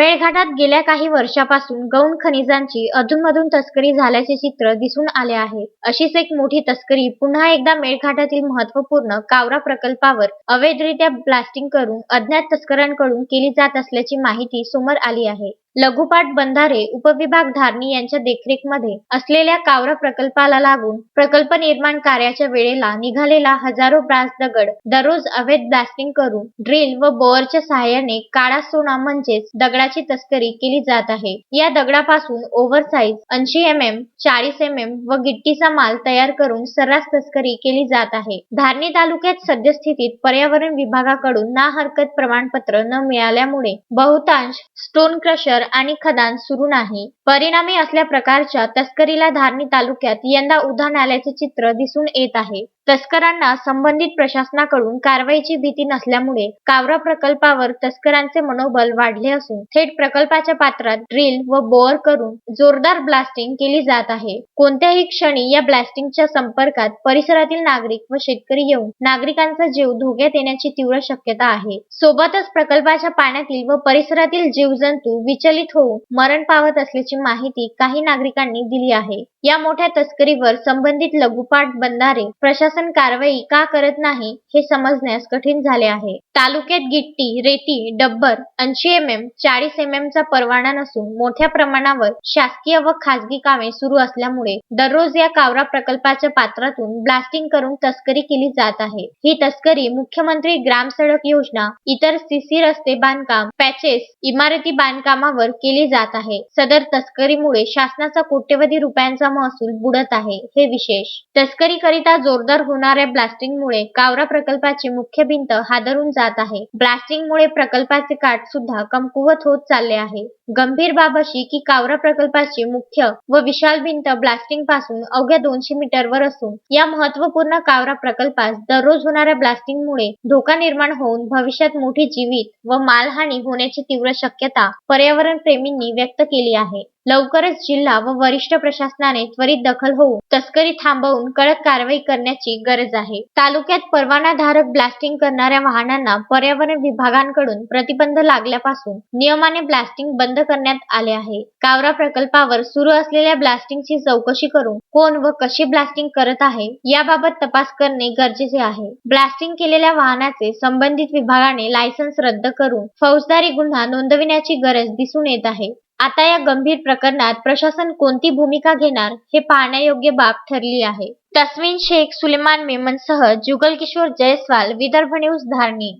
मेळघाटात गेल्या काही वर्षापासून गौण खनिजांची अधूनमधून तस्करी झाल्याचे चित्र दिसून आले आहे. अशीच एक मोठी तस्करी पुन्हा एकदा मेळघाटातील महत्त्वपूर्ण कावरा प्रकल्पावर अवैधरित्या ब्लास्टिंग करून अज्ञात तस्करांकडून केली जात असल्याची माहिती समोर आली आहे. लघुपाट बंधारे उपविभाग धारणी यांच्या देखरेखमध्ये असलेल्या कावरा प्रकल्पाला लागून प्रकल्प निर्माण कार्याच्या वेळेला निघालेला हजारो ब्रास दगड दररोज अवैध ब्लास्टिंग करून ड्रिल व बोअरच्या सहाय्याने काळा सोना म्हणजेच दगडाची तस्करी केली जात आहे. या दगडापासून ओव्हरसाइज ऐंशी एम एम चाळीस एम एम व गिट्टीचा माल तयार करून सर्रास तस्करी केली जात आहे. धारणी तालुक्यात सद्यस्थितीत पर्यावरण विभागाकडून ना हरकत प्रमाणपत्र न मिळाल्यामुळे बहुतांश स्टोन क्रशर आणि खदान सुरू नाही. परिणामी असल्या प्रकारच्या तस्करीला धारणी तालुक्यात यंदा उधाण आल्याचे चित्र दिसून येत आहे. तस्करांना संबंधित प्रशासनाकडून कारवाईची भीती नसल्यामुळे कावरा प्रकल्पावर तस्करांचे मनोबल वाढले असून थेट प्रकल्पाच्या पात्रात ड्रिल व बोअर करून जोरदार ब्लास्टिंग केली जात आहे. कोणत्याही क्षणी या ब्लास्टिंगच्या संपर्कात परिसरातील नागरिक व शेतकरी येऊन नागरिकांचा जीव धोक्यात येण्याची तीव्र शक्यता आहे. सोबतच प्रकल्पाच्या पाण्यातील व परिसरातील जीवजंतू विचलित होऊन मरण पावत असल्याची माहिती काही नागरिकांनी दिली आहे. या मोठ्या तस्करीवर संबंधित लघुपाट बंधारे प्रशासन कारवाई का करत नाही हे समजण्यास कठीण झाले आहे. तालुक्यात गिट्टी रेती डब्बर ऐंशी एम एम चाळीस एम एम चा परवाना नसून मोठ्या प्रमाणावर शासकीय व खासगी कामे सुरू असल्यामुळे दररोज या कावरा प्रकल्पाच्या पात्रातून ब्लास्टिंग करून तस्करी केली जात आहे. ही तस्करी मुख्यमंत्री ग्राम सडक योजना इतर सीसी रस्ते बांधकाम पॅचेस इमारती बांधकामावर केली जात आहे. सदर तस्करीमुळे शासनाचा कोट्यवधी रुपयांचा महसूल बुडत आहे हे विशेष. तस्करीकरिता जोरदार होणाऱ्या ब्लास्टिंगमुळे कावरा प्रकल्पाची मुख्य भिंत हादरून जात आहे. ब्लास्टिंगमुळे प्रकल्पाचे काठ सुद्धा कमकुवत होत चालले आहे. गंभीर बाब अशी की कावरा प्रकल्पाची मुख्य व विशाल भिंत ब्लास्टिंगपासून अवघ्या दोनशे मीटरवर असून या महत्त्वपूर्ण कावरा प्रकल्पास दररोज होणाऱ्या ब्लास्टिंगमुळे धोका निर्माण होऊन भविष्यात मोठी जीवित व मालहानी होण्याची तीव्र शक्यता पर्यावरण प्रेमींनी व्यक्त केली आहे. लवकरच जिल्हा व वरिष्ठ प्रशासनाने त्वरित दखल होऊन तस्करी थांबवून कडक कारवाई करण्याची गरज आहे. तालुक्यात परवानाधारक ब्लास्टिंग करणाऱ्या वाहनांना पर्यावरण विभागांकडून प्रतिबंध लागल्यापासून नियमाने ब्लास्टिंग बंद करण्यात आले आहे. कावरा प्रकल्पावर सुरू असलेल्या ब्लास्टिंगची चौकशी करून कोण व कशी ब्लास्टिंग करत आहे याबाबत तपास करणे गरजेचे आहे. ब्लास्टिंग केलेल्या वाहनाचे संबंधित विभागाने लायसन्स रद्द करून फौजदारी गुन्हा नोंदविण्याची गरज दिसून येत आहे. आता या गंभीर प्रकरणात प्रशासन कोणती भूमिका घेणार हे पाहण्यायोग्य बाब ठरली आहे. तस्मिन शेख सुलेमान मेमनसह जुगल किशोर जयस्वाल विदर्भ न्यूज धारणी.